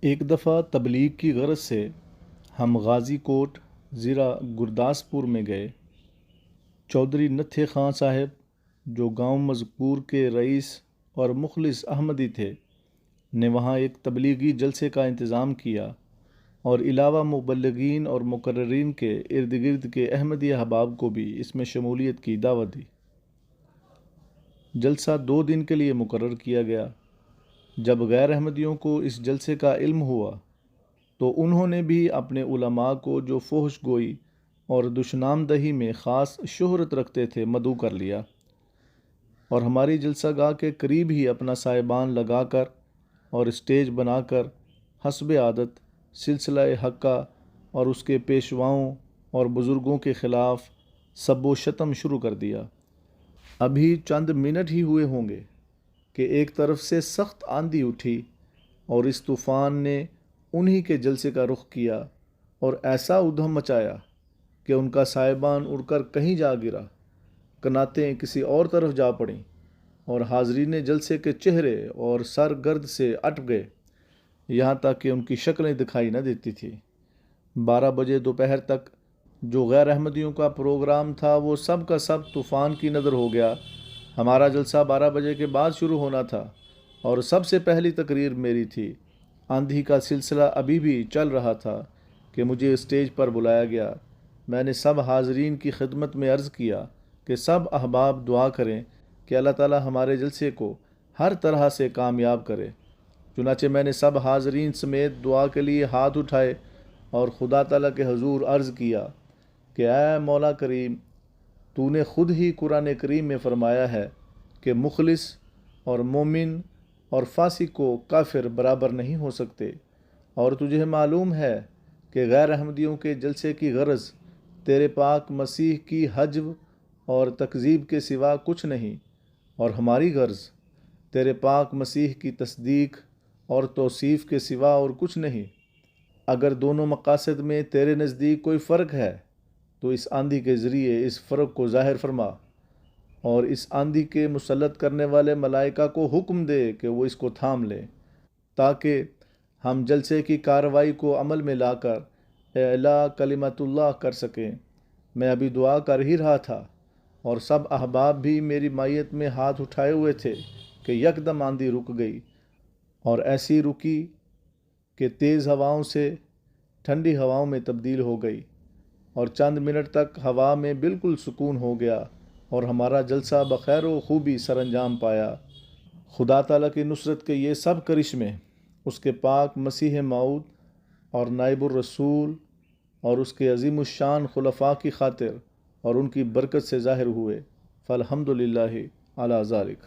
ایک دفعہ تبلیغ کی غرض سے ہم غازی کوٹ ضلع گرداسپور میں گئے۔ چودھری نتھے خان صاحب، جو گاؤں مذکور کے رئیس اور مخلص احمدی تھے، نے وہاں ایک تبلیغی جلسے کا انتظام کیا اور علاوہ مبلغین اور مقررین کے ارد گرد کے احمدی احباب کو بھی اس میں شمولیت کی دعوت دی۔ جلسہ دو دن کے لیے مقرر کیا گیا۔ جب غیر احمدیوں کو اس جلسے کا علم ہوا، تو انہوں نے بھی اپنے علماء کو جو فحش گوئی اور دشنام دہی میں خاص شہرت رکھتے تھے، مدعو کر لیا۔ اور ہماری جلسہ گاہ کے قریب ہی اپنا صاحبان لگا کر اور اسٹیج بنا کر حسب عادت سلسلہ حقہ اور اس کے پیشواؤں اور بزرگوں کے خلاف سب و شتم شروع کر دیا۔ ابھی چند منٹ ہی ہوئے ہوں گے۔ کہ ایک طرف سے سخت آندھی اٹھی اور اس طوفان نے انہی کے جلسے کا رخ کیا اور ایسا ادھم مچایا کہ ان کا صاحبان اڑ کر کہیں جا گرا، کناتیں کسی اور طرف جا پڑیں اور حاضرین جلسے کے چہرے اور سر گرد سے اٹ گئے، یہاں تک کہ ان کی شکلیں دکھائی نہ دیتی تھی۔ بارہ بجے دوپہر تک جو غیر احمدیوں کا پروگرام تھا، وہ سب کا سب طوفان کی نظر ہو گیا۔ ہمارا جلسہ بارہ بجے کے بعد شروع ہونا تھا اور سب سے پہلی تقریر میری تھی۔ آندھی کا سلسلہ ابھی بھی چل رہا تھا کہ مجھے اسٹیج پر بلایا گیا۔ میں نے سب حاضرین کی خدمت میں عرض کیا کہ سب احباب دعا کریں کہ اللہ تعالی ہمارے جلسے کو ہر طرح سے کامیاب کرے۔ چنانچہ میں نے سب حاضرین سمیت دعا کے لیے ہاتھ اٹھائے اور خدا تعالیٰ کے حضور عرض کیا کہ اے مولا کریم تو نے خود ہی قرآن کریم میں فرمایا ہے کہ مخلص اور مومن اور فاسق کو کافر برابر نہیں ہو سکتے۔ اور تجھے معلوم ہے کہ غیر احمدیوں کے جلسے کی غرض تیرے پاک مسیح کی حجب اور تکذیب کے سوا کچھ نہیں۔ اور ہماری غرض تیرے پاک مسیح کی تصدیق اور توصیف کے سوا اور کچھ نہیں۔ اگر دونوں مقاصد میں تیرے نزدیک کوئی فرق ہے تو اس آندھی کے ذریعے اس فرق کو ظاہر فرما اور اس آندھی کے مسلط کرنے والے ملائکہ کو حکم دے کہ وہ اس کو تھام لیں تاکہ ہم جلسے کی کارروائی کو عمل میں لا کر اعلیٰ کلمت اللہ کر سکیں۔ میں ابھی دعا کر ہی رہا تھا اور سب احباب بھی میری مائیت میں ہاتھ اٹھائے ہوئے تھے کہ یک دم آندھی رک گئی اور ایسی رکی کہ تیز ہواؤں سے ٹھنڈی ہواؤں میں تبدیل ہو گئی۔ اور چند منٹ تک ہوا میں بالکل سکون ہو گیا اور ہمارا جلسہ بخیر و خوبی سر انجام پایا۔ خدا تعالیٰ کی نصرت کے یہ سب کرشمے، اس کے پاک مسیح معود اور نائب الرسول اور اس کے عظیم الشان خلفاء کی خاطر اور ان کی برکت سے ظاہر ہوئے۔ فالحمد للہ اعلیٰ ذالک